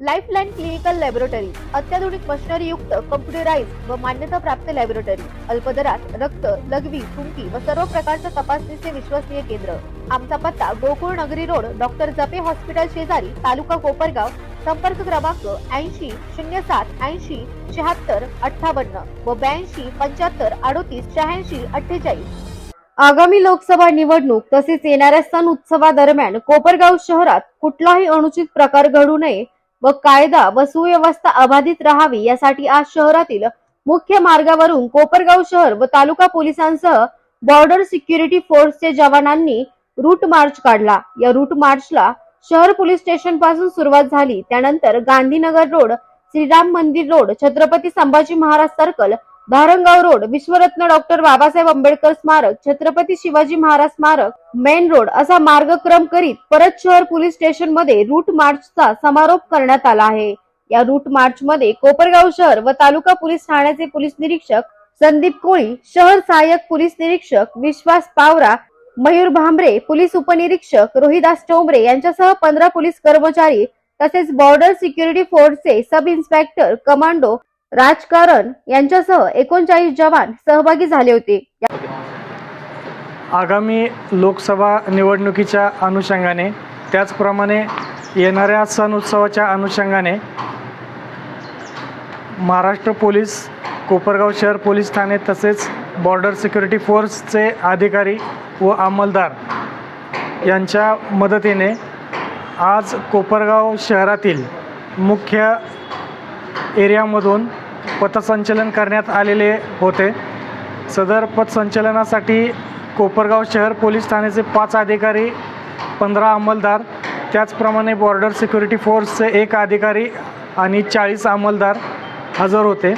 Lifeline clinical laboratory अत्याधुनिक machinery युक्त computerise व मान्यता प्राप्त लॅबोरेटरी अल्पदरात रक्त लघवी थुंकी व सर्व प्रकारच्या तपासणीचे विश्वसनीय केंद्र. आमचा पत्ता गोकुळ नगरी रोड डॉक्टर जपे हॉस्पिटल शेजारी तालुका कोपरगाव संपर्क क्रमांक ऐंशी शून्य सात ऐंशी शहात्तर अठ्ठावन्न व ब्याऐंशी पंच्याहत्तर अडोतीस शहाऐंशी अठ्ठेचाळीस. आगामी लोकसभा निवडणूक तसेच येणाऱ्या सण उत्सवादरम्यान कोपरगाव शहरात कुठलाही अनुचित प्रकार घडू नये व कायदा व सुव्यवस्था अबाधित राहावी यासाठी आज शहरातील मुख्य मार्गावरून कोपरगाव शहर व तालुका पोलिसांसह बॉर्डर सिक्युरिटी फोर्सचे जवानांनी रूट मार्च काढला. या रूट मार्चला शहर पोलीस स्टेशनपासून सुरुवात झाली. त्यानंतर गांधीनगर रोड श्रीराम मंदिर road Chhatrapati Sambhaji Maharaj circle Dharangaon road Vishwaratna doctor Babasaheb Ambedkar स्मारक छत्रपती शिवाजी महाराज स्मारक मेन रोड असा मार्गक्रम करीत परत शहर पोलीस स्टेशनमध्ये रूट मार्चचा समारोप करण्यात आला आहे. या रूट मार्च मध्ये कोपरगाव शहर व तालुका पोलीस ठाण्याचे पोलीस निरीक्षक संदीप कोळी शहर सहाय्यक पोलीस निरीक्षक विश्वास पावरा मयूर भांबरे पोलीस उपनिरीक्षक रोहिदास टोंबरे यांच्यासह पंधरा पोलीस कर्मचारी तसेच बॉर्डर सिक्युरिटी फोर्सचे सब इन्स्पेक्टर कमांडो राजकारण यांच्यासह एकोणचाळीस जवान सहभागी झाले होते. आगामी लोकसभा निवडणुकीच्या अनुषंगाने त्याचप्रमाणे येणाऱ्या सण उत्सवाच्या अनुषंगाने महाराष्ट्र पोलीस कोपरगाव शहर पोलीस ठाणे तसेच बॉर्डर सिक्युरिटी फोर्सचे अधिकारी व अंमलदार यांच्या मदतीने आज कोपरगाव शहरातील मुख्य एरियामधून पथसंचलन करण्यात आलेले होते. सदर पथसंचलनासाठी कोपरगाव शहर पोलीस ठाण्याचे पाच अधिकारी पंधरा अंमलदार त्याचप्रमाणे बॉर्डर सिक्युरिटी फोर्सचे एक अधिकारी आणि चाळीस अंमलदार हजर होते.